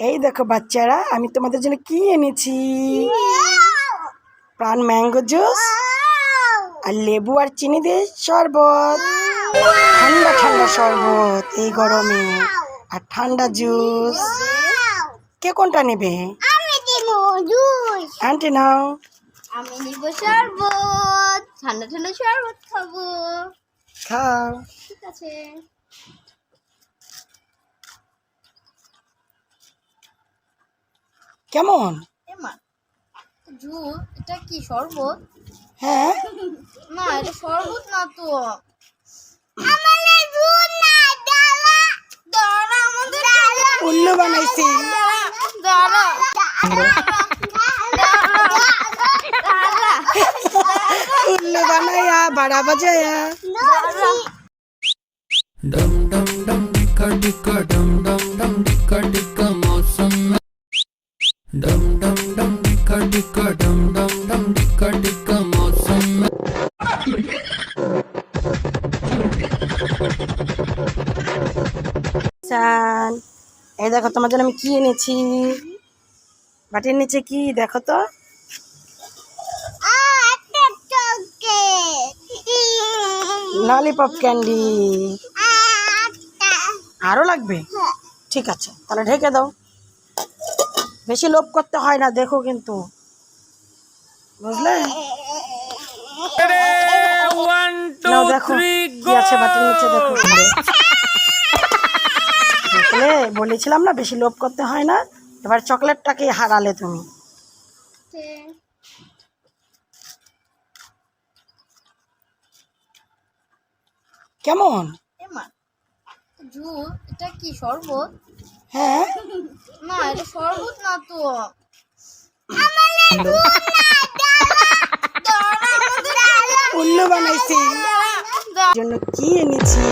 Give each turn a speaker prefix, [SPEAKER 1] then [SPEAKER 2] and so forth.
[SPEAKER 1] এই দেখো বাচ্চারা আমি তোমাদের জন্য কি এনেছি? প্রাণ ম্যাঙ্গো জুস আর লেবু আর চিনি দিয়ে শরবত। ঠান্ডা ঠান্ডা শরবত এই গরমে। আর ঠান্ডা জুস। কে কোনটা নেবে? আন্টি নাও।
[SPEAKER 2] আমি নিব শরবত। ঠান্ডা ঠান্ডা শরবত খাব।
[SPEAKER 1] খাও।
[SPEAKER 2] ঠিক আছে।
[SPEAKER 1] কেমন?
[SPEAKER 2] এটা কি শরবত?
[SPEAKER 1] হ্যাঁ।
[SPEAKER 2] না এটা শরবত না তো।
[SPEAKER 1] বাড়া বাজায়া
[SPEAKER 3] ডম ডম ডম ডিকা ডিকা ডম ডম डिक्का डिक्का डम डम डम डिक्का डिक्का मौसम में
[SPEAKER 1] চান এই দেখো তোমার জন্য আমি কি এনেছি বাটির নিচে কি দেখো তো ললিপপ ক্যান্ডি আরও লাগবে ঠিক আছে তাহলে ঢেকে দাও বেশি লোভ করতে হয় না দেখো কিন্তু বুঝলে? নাও দেখো কি আছে বাটির নিচে দেখো। দেখলে বলেছিলাম না বেশি লোভ করতে হয় না। এবার চকলেটটাকে হারালে তুমি। কেমন?
[SPEAKER 2] এটা কি শরবত?
[SPEAKER 1] হ্যাঁ।
[SPEAKER 2] না এটা শরবত না তো।
[SPEAKER 1] উল্লু বানাইছি জন্য কি এনেছি